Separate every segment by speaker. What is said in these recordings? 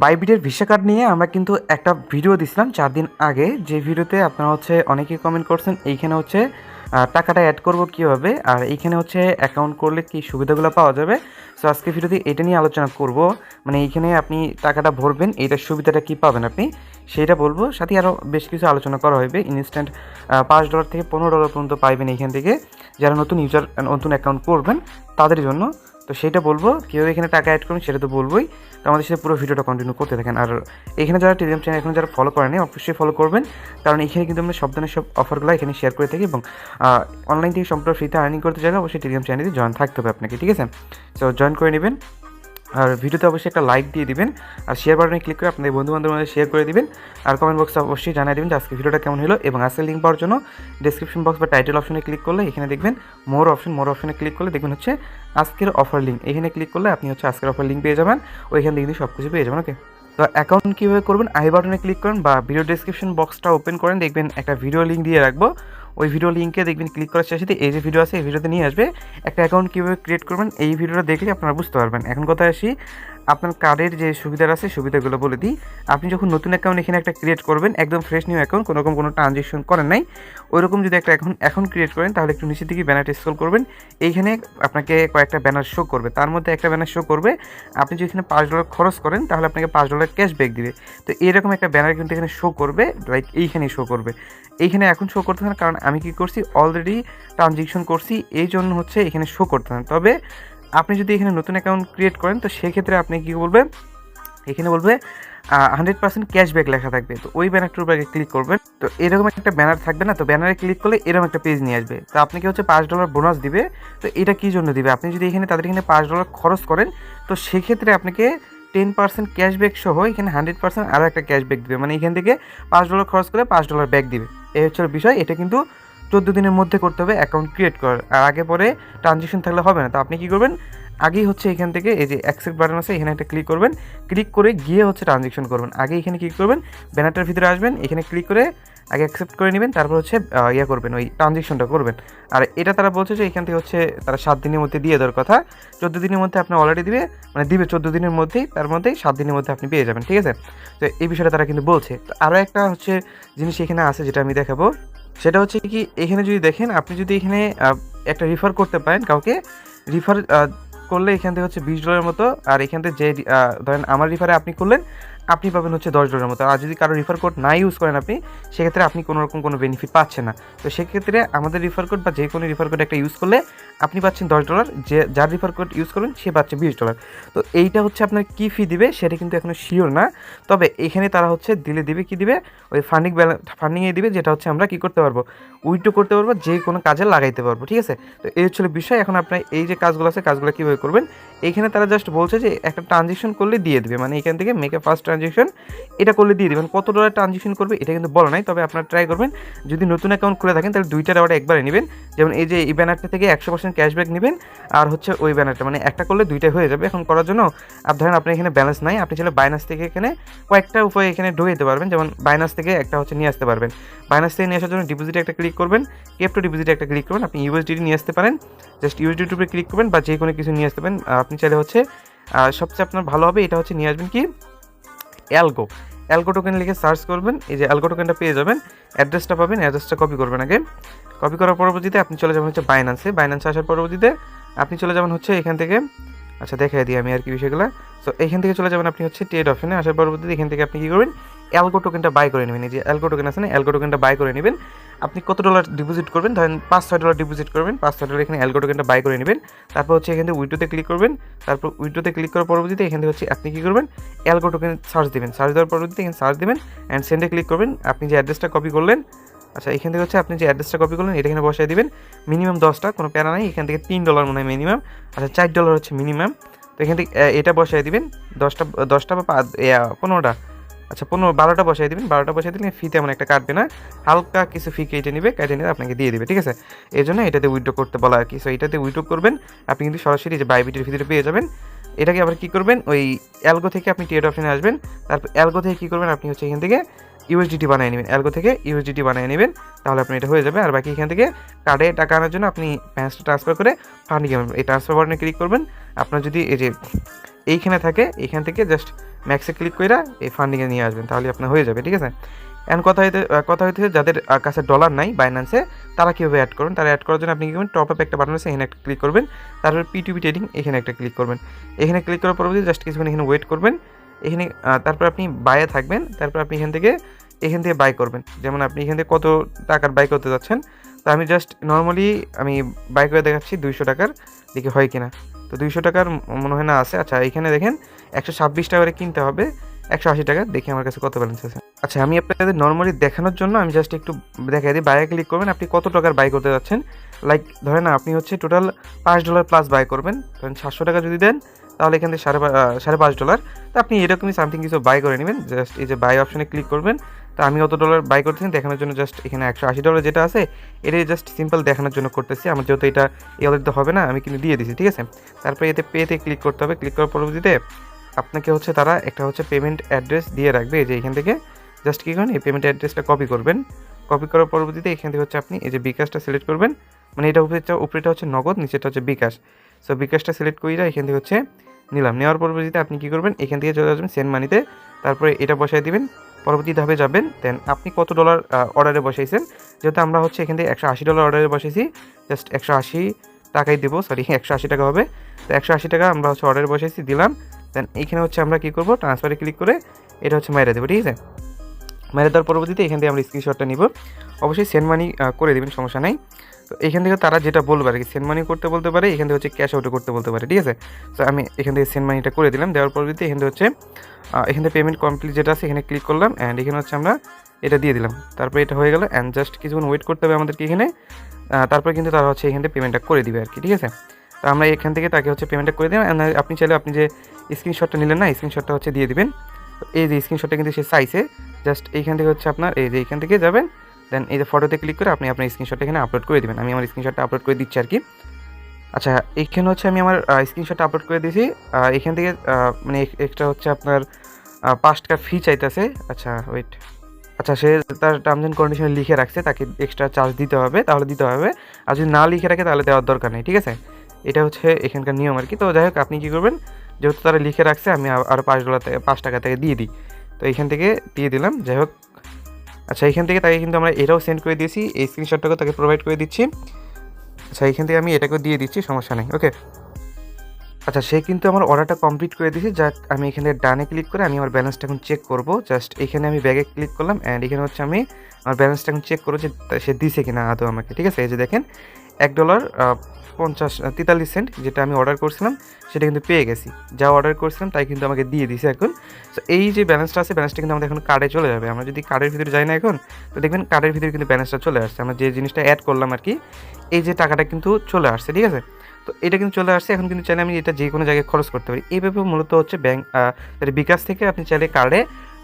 Speaker 1: বাইবিটের visa card নিয়ে আমরা কিন্তু একটা ভিডিও দিছিলাম চার দিন আগে। যে ভিডিওতে আপনারা হচ্ছে অনেকেই কমেন্ট করছেন, এইখানে হচ্ছে টাকাটা অ্যাড করব কীভাবে, আর এইখানে হচ্ছে অ্যাকাউন্ট করলে কি সুবিধাগুলো পাওয়া যাবে। সো আজকে ভিডিওতে এটা নিয়ে আলোচনা করব। মানে এইখানে আপনি টাকাটা ভরবেন, এইটার সুবিধাটা কি পাবেন আপনি, সেটা বলব। সাথে আরও বেশ কিছু আলোচনা করা হবে। ইনস্ট্যান্ট পাঁচ ডলার থেকে পনেরো ডলার পর্যন্ত পাইবেন এইখান থেকে। যারা নতুন ইউজার নতুন অ্যাকাউন্ট করবেন, তাদের জন্য তো সেটা বলব কেউ এখানে টাকা অ্যাড করবেন সেটা তো বলবোই। তো আমাদের সাথে পুরো ভিডিওটা কন্টিনিউ করতে থাকেন। আর এখানে যারা টেলিগ্রাম চ্যানেল এখানে যারা ফলো করেনি অবশ্যই ফলো করবেন। কারণ এখানে কিন্তু আমরা সব ধরনের সব অফারগুলো এখানে শেয়ার করে থাকি এবং অনলাইন থেকে সম্পূর্ণ ফ্রিতে আর্নিং করতে চাইলে অবশ্যই টেলিগ্রাম চ্যানেলে জয়েন থাকতে হবে আপনাকে, ঠিক আছে? তো জয়েন করে নেবেন। আর ভিডিওতে অবশ্যই একটা লাইক দিয়ে দিবেন, আর শেয়ার বাটনে ক্লিক করে আপনাদের বন্ধু বান্ধবের মধ্যে শেয়ার করে দিবেন, আর কমেন্ট বক্সে অবশ্যই জানিয়ে দিবেন যে আজকে ভিডিওটা কেমন হলো এবং আজকের লিঙ্ক পাওয়ার জন্য ডিসক্রিপশন বক্স বা টাইটেল অপশনে ক্লিক করলে এখানে দেখবেন মোর অপশন মোর অপশনে ক্লিক করলে দেখবেন হচ্ছে আজকের অফার লিঙ্ক এখানে ক্লিক করলে আপনি হচ্ছে আজকের অফার লিঙ্ক পেয়ে যাবেন, ওইখান থেকে সব কিছু পেয়ে যাবেন ওকে তো অ্যাকাউন্ট কীভাবে করবেন? আই বাটনে ক্লিক করেন বা ভিডিও ডিসক্রিপশন বক্সটা ওপেন করেন, দেখবেন একটা ভিডিও লিঙ্ক দিয়ে রাখব। ওই ভিডিও লিঙ্কে দেখবেন ক্লিক করার সাথে এই যে ভিডিও আছে, এই ভিডিওতে নিয়ে আসবে। একটা অ্যাকাউন্ট কীভাবে ক্রিয়েট করবেন, এই ভিডিওটা দেখলে আপনারা বুঝতে পারবেন। এখন কথা আসি? আপনার কার্ডের যে সুবিধা আছে, সুবিধাগুলো বলে দিই। আপনি যখন নতুন অ্যাকাউন্ট এখানে একটা ক্রিয়েট করবেন, একদম ফ্রেশ নিউ অ্যাকাউন্ট কোনো রকম কোনো ট্রানজেকশন করেন নাই, ওইরকম যদি একটা এখন এখন ক্রিয়েট করেন, তাহলে একটু নিচের দিকে ব্যানারটা স্ক্রল করবেন। এইখানে আপনাকে কয়েকটা ব্যানার শো করবে। তার মধ্যে একটা ব্যানার শো করবে। আপনি যদি এখানে পাঁচ ডলার খরচ করেন, তাহলে আপনাকে পাঁচ ডলার ক্যাশব্যাক দিবে। তো এরকম একটা ব্যানার কিন্তু এখানে শো করবে লাইক এইখানেই শো করবে। এইখানে এখন শো করতে না, কারণ আমি কি করছি অলরেডি ট্রানজেকশন করছি এই জন্য হচ্ছে এখানে শো করতে না। তবে আপনি যদি এখানে নতুন অ্যাকাউন্ট ক্রিয়েট করেন, তো সেক্ষেত্রে আপনি কী বলবেন? এখানে বলবে হান্ড্রেড পার্সেন্ট ক্যাশব্যাক লেখা থাকবে। তো ওই ব্যানারটার উপরে ক্লিক করবেন। তো এরকম একটা ব্যানার থাকবে না, তো ব্যানারে ক্লিক করলে এরকম একটা পেজ নিয়ে আসবে। তো আপনাকে হচ্ছে পাঁচ ডলার বোনাস দিবে। তো এটা কী জন্য দিবে? আপনি যদি এখানে, তাদের এখানে পাঁচ ডলার খরচ করেন, তো সেক্ষেত্রে আপনাকে টেন পার্সেন্ট ক্যাশব্যাক সহ এখানে হান্ড্রেড পার্সেন্ট আরও একটা ক্যাশব্যাক দিবে। মানে এখান থেকে পাঁচ ডলার খরচ করে পাঁচ ডলার ব্যাক দিবে। এই হচ্ছে বিষয়। এটা কিন্তু চোদ্দ দিনের মধ্যে করতে হবে অ্যাকাউন্ট ক্রিয়েট করার। আর আগে পরে ট্রানজেকশন থাকলে হবে না। তো আপনি কী করবেন? আগেই হচ্ছে এখান থেকে এই যে অ্যাকসেপ্ট বাটন আছে, এখানে একটা ক্লিক করবেন। ক্লিক করে গিয়ে হচ্ছে ট্রানজেকশন করবেন। আগে এখানে ক্লিক করবেন? ব্যানারটার ভিতরে আসবেন, এখানে ক্লিক করে আগে অ্যাকসেপ্ট করে নেবেন, তারপর হচ্ছে ইয়ে করবেন, ওই ট্রানজেকশনটা করবেন। আর এটা তারা বলছে যে এখান থেকে হচ্ছে তারা সাত দিনের মধ্যে দিয়ে দেওয়ার কথা। চোদ্দ দিনের মধ্যে আপনি অলরেডি দিবে মানে দিবে চোদ্দ দিনের মধ্যেই, তার মধ্যেই সাত দিনের মধ্যে আপনি পেয়ে যাবেন, ঠিক আছে? তো এই বিষয়টা তারা কিন্তু বলছে। তো আরও একটা হচ্ছে জিনিস এখানে আছে যেটা আমি দেখাবো। সেটা হচ্ছে কি, এখানে যদি দেখেন, আপনি যদি এখানে একটা রিফার করতে পারেন কাউকে রিফার করলে এখান থেকে হচ্ছে বিশ ডলারের মতো, আর এখান থেকে যে ধরেন আমার রিফারে আপনি করলেন আপনি পাবেন হচ্ছে দশ ডলারের মতো। আর যদি কারও রিফার কোড না ইউজ করেন আপনি, সেক্ষেত্রে আপনি কোনো রকম কোনো বেনিফিট পাচ্ছেন না। তো সেক্ষেত্রে আমাদের রিফার কোড বা যে কোনো রিফার কোড একটা ইউজ করলে আপনি পাচ্ছেন দশ ডলার, যে যার রিফার কোড ইউজ করবেন, সে পাচ্ছে বিশ ডলার। তো এইটা হচ্ছে আপনার কী ফি দিবে সেটা কিন্তু এখনও শিওর না। তবে এখানে তারা হচ্ছে দিলে দিবে কি দিবে? ওই ফান্ডিং ব্যালেন্স ফান্ডিংয়ে দিবে যেটা হচ্ছে আমরা কি করতে পারব? উইথড্র করতে পারব, যে কোনো কাজে লাগাইতে পারব, ঠিক আছে? তো এই হচ্ছে বিষয়। এখন আপনার এই যে কাজগুলো আছে, কাজগুলো কীভাবে করবেন? এইখানে তারা জাস্ট বলছে যে একটা ট্রানজেকশন করলে দিয়ে দেবে। মানে এখান থেকে মেক ফার্স্ট ট্রানজেকশন এটা করলে দিয়ে দেবেন কত ডলার ট্রানজেকশন করবে এটা কিন্তু বলা নাই তবে আপনারা ট্রাই করবেন। যদি নতুন অ্যাকাউন্ট করে থাকেন তাহলে দুইটা আবার একবারে নেবেন। যেমন এই যে এই ব্যানারটা থেকে একশো পার্সেন্ট ক্যাশব্যাক নেবেন আর হচ্ছে ওই ব্যানারটা মানে একটা করলে দুইটাই হয়ে যাবে। এখন করার জন্য আর ধরেন আপনার এখানে ব্যালেন্স নাই আপনি চাইলে বাইনাস থেকে এখানে কয়েকটা উপায় এখানে ঢুকে দিতে পারবেন। যেমন বাইনাস থেকে একটা হচ্ছে নিয়ে আসতে পারবেন। বাইনাস থেকে নিয়ে আসার জন্য ডিপোজিটে একটা ক্লিক করবেন। কেপটো ডিপোজিটে একটা ক্লিক করবেন। আপনি ইউএসডিটি নিয়ে আসতে পারেন। জাস্ট ইউএসডিটির উপরে ক্লিক করবেন বা যে কোনো কিছু নিয়ে আসতে পারেন। আহ, আপনি চাইলে হচ্ছে সবচেয়ে আপনার ভালো হবে এটা হচ্ছে নিয়ে আসবেন কি অ্যালগো অ্যালগো টোকেন লিখে সার্চ করবেন, এই যে অ্যালগো টোকেনটা পেয়ে যাবেন অ্যাড্রেসটা পাবেন অ্যাড্রেসটা কপি করবেন আগে। কপি করার পরবর্তীতে আপনি চলে যাবেন হচ্ছে বাইন্যান্সে বাইন্যান্সে আসার পরবর্তীতে আপনি চলে যাবেন হচ্ছে এখান থেকে আচ্ছা দেখাই দিই আমি আর কি বিষয়গুলো। সো এখান থেকে চলে যাবেন আপনি হচ্ছে ট্রেড অপশনে আসার পরবর্তীতে এখান থেকে আপনি কী করবেন অ্যালগো টোকেনটা বাই করে নেবেন। এই যে অ্যালগো টোকেন আছে না অ্যালগো টোকেনটা বাই করে নেবেন। আপনি কত ডলার ডিপোজিট করবেন? ধরেন পাঁচ, ছয় ডলার ডিপোজিট করবেন, পাঁচ, ছয় ডলার এখানে অ্যালগো টোকেনটা বাই করে নেবেন। তারপর হচ্ছে এখান থেকে উইডোতে ক্লিক করবেন। তারপর উইডোতে ক্লিক করার পরবর্তীতে এখান থেকে হচ্ছে আপনি কী করবেন? অ্যালগো টোকেন সার্চ দেবেন। সার্চ দেওয়ার পরবর্তীতে এখানে সার্চ দেবেন অ্যান্ড সেন্ডে ক্লিক করবেন। আপনি যে অ্যাড্রেসটা কপি করলেন আচ্ছা এখান থেকে হচ্ছে আপনি যে অ্যাড্রেসটা কপি করলেন, এটা এখানে বসাই দিবেন। মিনিমাম দশটা কোনো প্যারা নাই। এখান থেকে তিন ডলার মনে হয় মিনিমাম আচ্ছা চার ডলার হচ্ছে মিনিমাম তো এখান থেকে এটা বসাই দিবেন। দশটা দশটা বা পনেরোটা আচ্ছা পনেরো, বারোটা বসাই দেবেন, বারোটা বসাই দিলে ফি তেমন একটা কাটবে না। হালকা কিছু ফি কেটে নেবে, কেটে নিয়ে আপনাকে দিয়ে দেবে, ঠিক আছে? এই জন্য এটাতে উইড্রো করতে বলা আর কি। সো এটাতে উইড্রো করবেন, আপনি কিন্তু সরাসরি যে বাইবিটির ভিতরে পেয়ে যাবেন, এটাকে আবার কী করবেন? ওই অ্যালগো থেকে আপনি টেড অপশনে আসবেন, তারপর অ্যালগো থেকে কী করবেন? আপনি হচ্ছে এখান থেকে ইউএসডিটি বানিয়ে নেবেন। অ্যালগো থেকে ইউএসডিটি বানিয়ে নেবেন, তাহলে আপনি এটা হয়ে যাবে। আর বাকি এখান থেকে কার্ডে টাকা আনার জন্য আপনি ব্যালেন্সটা ট্রান্সফার করে ফান্ডিং এই ট্রান্সফার বাটনে ক্লিক করবেন। আপনার যদি এই যে এইখানে থাকে, এখান থেকে জাস্ট ম্যাক্সে ক্লিক করে এই ফান্ডিংয়ে নিয়ে আসবেন, তাহলে আপনার হয়ে যাবে, ঠিক আছে? এখন কথা হইতে কথা হইতেছে যাদের কাছে ডলার নাই বাইন্যান্সে তারা কীভাবে অ্যাড করবেন? তারা অ্যাড করার জন্য আপনি কী করবেন? টপ আপ একটা বাটন আছে, এখানে একটা ক্লিক করবেন। তারপর পিটিপি ট্রেডিং এখানে একটা ক্লিক করবেন। এখানে ক্লিক করার পরবর্তী জাস্ট কিছুক্ষণ এখানে ওয়েট করবেন। এখানে তারপর আপনি বাইয়ে থাকবেন। তারপর আপনি এখান থেকে এখান থেকে বাই করবেন। যেমন আপনি এখান থেকে কত টাকার বাই করতে যাচ্ছেন, তো আমি জাস্ট নর্মালি আমি বাই করে দেখাচ্ছি দুইশো টাকার, দেখি হয় কিনা। তো দুইশো টাকার মনে হয় না আছে। আচ্ছা এখানে দেখেন একশো ছাব্বিশ টাকা করে কিনতে হবে, একশো আশি টাকা দেখি আমার কাছে কত ব্যালেন্স আছে। আচ্ছা আমি আপনাদের নর্মালি দেখানোর জন্য আমি জাস্ট একটু দেখাই দিই। বাইরে ক্লিক করবেন, আপনি কত টাকার বাই করতে যাচ্ছেন? লাইক ধরেন আপনি হচ্ছে টোটাল পাঁচ ডলার প্লাস বাই করবেন। ধরেন সাতশো টাকা যদি দেন, তাহলে এখান থেকে সাড়ে সাড়ে পাঁচ ডলার তো আপনি এরকমই সামথিং কিছু বাই করে নেবেন। জাস্ট এই যে বাই অপশনে ক্লিক করবেন। তো আমি অত ডলার বাই করতেছি দেখানোর জন্য জাস্ট এখানে একশো আশি ডলার যেটা আছে, এটাই জাস্ট সিম্পল দেখানোর জন্য করতেছি। আমার যেহেতু এটা অলরেডি হবে না, আমি কিন্তু দিয়ে দিছি, ঠিক আছে? তারপরে এতে পেতে ক্লিক করতে হবে। ক্লিক করার পরবর্তীতে আপনাকে হচ্ছে তারা একটা হচ্ছে পেমেন্ট অ্যাড্রেস দিয়ে রাখবে। এই যে এখান থেকে জাস্ট কী করেন, এই পেমেন্ট অ্যাড্রেসটা কপি করবেন। কপি করার পরবর্তীতে এখান থেকে হচ্ছে আপনি এই যে বিকাশটা সিলেক্ট করবেন। মানে এটা উপরেটা উপরেটা হচ্ছে নগদ নিচেটা হচ্ছে বিকাশ। সো বিকাশটা সিলেক্ট করে এখান থেকে হচ্ছে নিলাম। নেওয়ার পরবর্তীতে আপনি কী করবেন? এখান থেকে চলে আসবেন সেন্ড মানিতে তারপরে এটা বসাই দিবেন। পরবর্তী ধাপে যাবেন। দেন আপনি কত ডলার অর্ডারে বসাইছেন? যেহেতু আমরা হচ্ছে এখান থেকে একশো আশি ডলার অর্ডারে বসেছি জাস্ট একশো আশি টাকাই দেবো। সরি একশো আশি টাকা হবে। তো একশো আশি টাকা আমরা হচ্ছে অর্ডারে বসেছি দিলাম। দেন এইখানে হচ্ছে আমরা কী করব? ট্রান্সফারে ক্লিক করে এটা হচ্ছে মেরে দেবো, ঠিক আছে? মেরে দেওয়ার পরবর্তীতে এখান থেকে আমরা স্ক্রিনশটটা নিব। অবশ্যই সেন্ড মানি করে দেবেন, সমস্যা নাই। তো এখান থেকে তারা যেটা বলবে আর কি সেন্ড মানি করতে বলতে পারে, এখান থেকে হচ্ছে ক্যাশ আউটও করতে বলতে পারে, ঠিক আছে? তো আমি এখান থেকে সেন্ড মানিটা করে দিলাম, দেওয়ার পরবর্তীতে এখান থেকে হচ্ছে এখান থেকে পেমেন্ট কমপ্লিট যেটা আছে, এখানে ক্লিক করলাম অ্যান্ড এখানে হচ্ছে আমরা এটা দিয়ে দিলাম। তারপরে এটা হয়ে গেল অ্যান্ড জাস্ট কিছুক্ষণ ওয়েট করতে হবে আমাদেরকে এখানে। তারপরে কিন্তু তারা হচ্ছে এখান থেকে পেমেন্টটা করে দিবে আর কি, ঠিক আছে? তো আমরা এখান থেকে তাকে হচ্ছে পেমেন্টটা করে দিলাম। And আপনি চাইলে আপনি যে স্ক্রিনশটটা নিলেন না স্ক্রিনশটটা হচ্ছে দিয়ে দিবেন। এই যে স্ক্রিনশটটা কিন্তু সে চাইছে জাস্ট এইখান থেকে হচ্ছে আপনার, এই যে এইখান থেকে যাবেন। দেন এই যে ফটোতে ক্লিক করে আপনি আপনার স্ক্রিনশটটা এখানে আপলোড করে দিবেন। আমি আমার স্ক্রিনশটটা আপলোড করে দিচ্ছি আর কি। আচ্ছা এইখানে হচ্ছে আমি আমার স্ক্রিনশটটা আপলোড করে দিয়েছি। এখান থেকে মানে একটা হচ্ছে আপনার পাঁচ টাকা ফি চাইতেছে। আচ্ছা ওয়েট আচ্ছা সে তার টার্মস অ্যান্ড কন্ডিশনে লিখে রাখছে। তাকে এক্সট্রা চার্জ দিতে হবে, তাহলে দিতে হবে। আর যদি না লিখে রাখে, তাহলে দেওয়ার দরকার নেই, ঠিক আছে? এটা হচ্ছে এখানকার নিয়ম আর কি। তো যাই হোক, আপনি কী করবেন, যেহেতু তারা লিখে রাখছে, আমি আরও পাঁচ ডলার থেকে পাঁচ টাকা থেকে দিয়ে দিই। তো এখান থেকে দিয়ে দিলাম, যাই হোক। আচ্ছা এখান থেকে তাকে কিন্তু আমরা এটাও সেন্ড করে দিয়েছি, এই স্ক্রিনশটটাকেও তাকে প্রোভাইড করে দিচ্ছি। আচ্ছা এখান থেকে আমি এটাকেও দিয়ে দিচ্ছি, সমস্যা নেই ওকে আচ্ছা সে কিন্তু আমার অর্ডারটা কমপ্লিট করে দিয়েছে, যাক, আমি এখানে ডানে ক্লিক করে আমি আমার ব্যালেন্সটা এখন চেক করব। জাস্ট এখানে আমি ব্যাগে ক্লিক করলাম অ্যান্ড এখানে হচ্ছে আমি আমার ব্যালেন্সটা এখন চেক করব যে সে দিছে কিনা আদৌ আমাকে, ঠিক আছে? এই যে দেখেন এক ডলার পঞ্চাশ তেতাল্লিশ সেন্ট যেটা আমি অর্ডার করছিলাম, সেটা কিন্তু পেয়ে গেছি। যা অর্ডার করছিলাম, তাই কিন্তু আমাকে দিয়ে দিছে এখন। তো এই যে ব্যালেন্সটা আছে ব্যালেন্সটা কিন্তু আমাদের এখন কার্ডে চলে যাবে। আমরা যদি কার্ডের ভিতরে যাই না এখন, তো দেখবেন কার্ডের ভিতরে কিন্তু ব্যালেন্সটা চলে আসছে। আমরা যে জিনিসটা অ্যাড করলাম আর কি, এই যে টাকাটা কিন্তু চলে আসছে, ঠিক আছে? তো এটা কিন্তু চলে আসছে। এখন কিন্তু চাইলে আমি এটা যে কোনো জায়গায় খরচ করতে পারি। এইভাবে মূলত হচ্ছে ব্যাংক বিকাশ থেকে আপনি চাইলে কার্ডে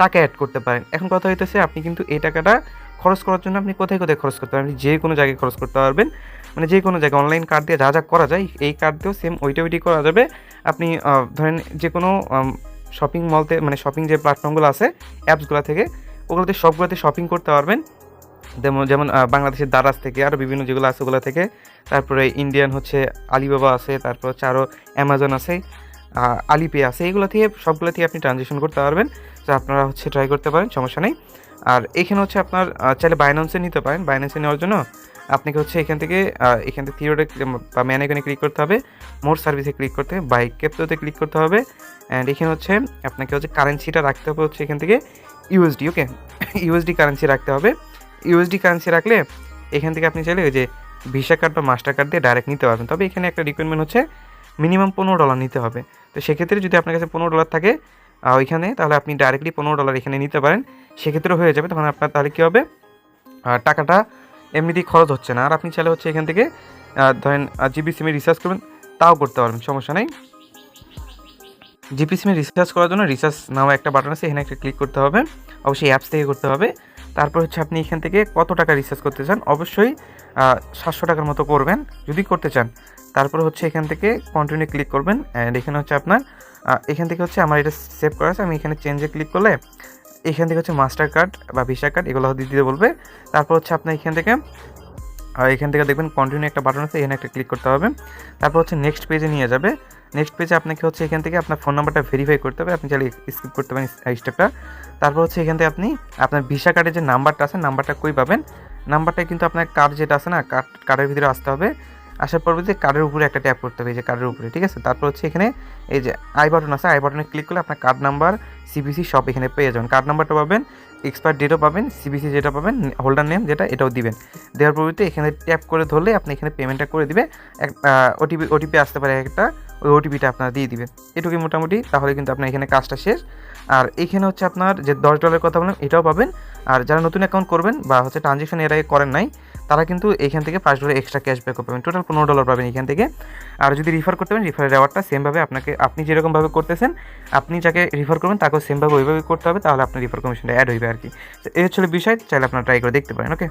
Speaker 1: টাকা অ্যাড করতে পারেন। এখন কথা হইতেছে, আপনি কিন্তু এই টাকাটা খরচ করার জন্য আপনি কোথায় কোথায় খরচ করতে পারেন আপনি যে কোনো জায়গায় খরচ করতে পারবেন। মানে যে কোনো জায়গায় অনলাইন কার্ড দিয়ে যা যা করা যায়, এই কার্ড দিয়েও সেম ওইটা ওইটি করা যাবে। আপনি ধরেন যে কোনো শপিং মলতে মানে শপিং যে প্ল্যাটফর্মগুলো আছে অ্যাপসগুলো থেকে, ওগুলোতে সবগুলোতে শপিং করতে পারবেন। যেমন যেমন বাংলাদেশের দারাজ থেকে আরও বিভিন্ন যেগুলো আছে ওগুলো থেকে। তারপরে ইন্ডিয়ান হচ্ছে আলিবাবা আছে, তারপর হচ্ছে আরও অ্যামাজন আছে আলিপে আছে এগুলো থেকে সবগুলো থেকে আপনি ট্রানজেকশন করতে পারবেন। তো আপনারা হচ্ছে ট্রাই করতে পারেন, সমস্যা নেই। আর এখানে হচ্ছে আপনার চাইলে বাইন্যান্সে নিতে পারেন। বাইন্যান্সে নেওয়ার জন্য আপনাকে হচ্ছে এখান থেকে এখান থেকে থিওরে বা ম্যান এখানে ক্লিক করতে হবে, মোর সার্ভিসে ক্লিক করতে হবে বাইক ক্যাপ্টোতে ক্লিক করতে হবে অ্যান্ড এখানে হচ্ছে আপনাকে হচ্ছে কারেন্সিটা রাখতে হবে হচ্ছে এখান থেকে ইউএসডি ওকে ইউএসডি কারেন্সি রাখতে হবে। ইউএসডি কারেন্সি রাখলে এখান থেকে আপনি চাইলে ওই যে ভিসা কার্ড বা মাস্টার কার্ড দিয়ে ডাইরেক্ট নিতে পারবেন। তবে এখানে একটা রিকোয়ারমেন্ট হচ্ছে মিনিমাম পনেরো ডলার নিতে হবে। তো সেক্ষেত্রে যদি আপনার কাছে পনেরো ডলার থাকে ওইখানে, তাহলে আপনি ডাইরেক্টলি পনেরো ডলার এখানে নিতে পারেন। সেক্ষেত্রে হয়ে যাবে, তখন আপনার তাহলে কী হবে? টাকাটা এমনিতেই খরচ হচ্ছে না। আর আপনি চাইলে হচ্ছে এখান থেকে ধরেন জিবি সিমে রিচার্জ করবেন, তাও করতে পারবেন, সমস্যা নেই। জিপি সিমে রিচার্জ করার জন্য রিচার্জ নাও একটা বাটন আছে, এখানে একটা ক্লিক করতে হবে। অবশ্যই অ্যাপস থেকে করতে হবে। তারপর হচ্ছে আপনি এখান থেকে কত টাকা রিচার্জ করতে চান, অবশ্যই সাতশো টাকার মতো করবেন, যদি করতে চান। তারপর হচ্ছে এখান থেকে কন্টিনিউ ক্লিক করবেন অ্যান্ড এখানে হচ্ছে আপনার এখান থেকে হচ্ছে আমার এটা সেভ করা আছে, আমি এখানে চেঞ্জে ক্লিক করলে এখান থেকে হচ্ছে মাস্টার কার্ড বা ভিসা কার্ড এগুলো দিতে বলবে। তারপর হচ্ছে আপনার এখান থেকে আর এখান থেকে দেখবেন কন্টিনিউ একটা বাটন আছে, এখানে একটা ক্লিক করতে হবে। তারপর হচ্ছে নেক্সট পেজে নিয়ে যাবে। নেক্সট পেজে আপনাকে হচ্ছে এখান থেকে আপনার ফোন নাম্বারটা ভেরিফাই করতে হবে। আপনি চাইলে স্কিপ করতে পারেন স্টেপটা তারপর হচ্ছে এখান থেকে আপনি, আপনার ভিসা কার্ডের যে নাম্বারটা আছে নাম্বারটা কই পাবেন? নাম্বারটা কিন্তু আপনার কার্ড যেটা আছে না কার্ড কার্ডের ভিতরে আসতে হবে। আসার পরবর্তীতে কার্ডের উপরে একটা ট্যাপ করতে হবে, এই যে কার্ডের উপরে, ঠিক আছে? তারপর হচ্ছে এখানে এই যে আই বাটন আছে আই বাটনে ক্লিক করলে আপনার কার্ড নাম্বার সিবিসি সব এখানে পেয়ে যাবেন। কার্ড নাম্বারটা পাবেন এক্সপায়ার ডেটও পাবেন সিবিসি যেটা পাবেন হোল্ডার নেম যেটা, এটাও দিবেন। দেওয়ার পরবর্তীতে এখানে ট্যাপ করে ধরলে আপনি এখানে পেমেন্টটা করে দিবে। এক ওটিপি ওটিপি আসতে পারে একটা, ওই ওটিপিটা আপনারা দিয়ে দিবেন। এটুকুই মোটামুটি, তাহলে কিন্তু আপনার এখানে কাজটা শেষ। আর এখানে হচ্ছে আপনার যে দশ ডলারের কথা বললাম, এটাও পাবেন। আর যারা নতুন অ্যাকাউন্ট করবেন বা হচ্ছে ট্রানজেকশন এর আগে করেন নাই তারা কিন্তু এখান থেকে পাঁচ ডলার এক্সট্রা ক্যাশব্যাকও পাবেন। টোটাল পনেরো ডলার পাবেন এখান থেকে। আর যদি রিফার করতে পারেন রিফারের অ্যাওয়ার্ডটা সেমভাবে আপনাকে, আপনি যেরকমভাবে করতেছেন, আপনি যাকে রিফার করবেন, তাকেও সেমভাবে ওইভাবে করতে হবে, তাহলে আপনার রিফার কমিশনটা অ্যাড হইবে আর কি তো এই হচ্ছে বিষয়, চাইলে আপনারা ট্রাই করে দেখতে পারেন ওকে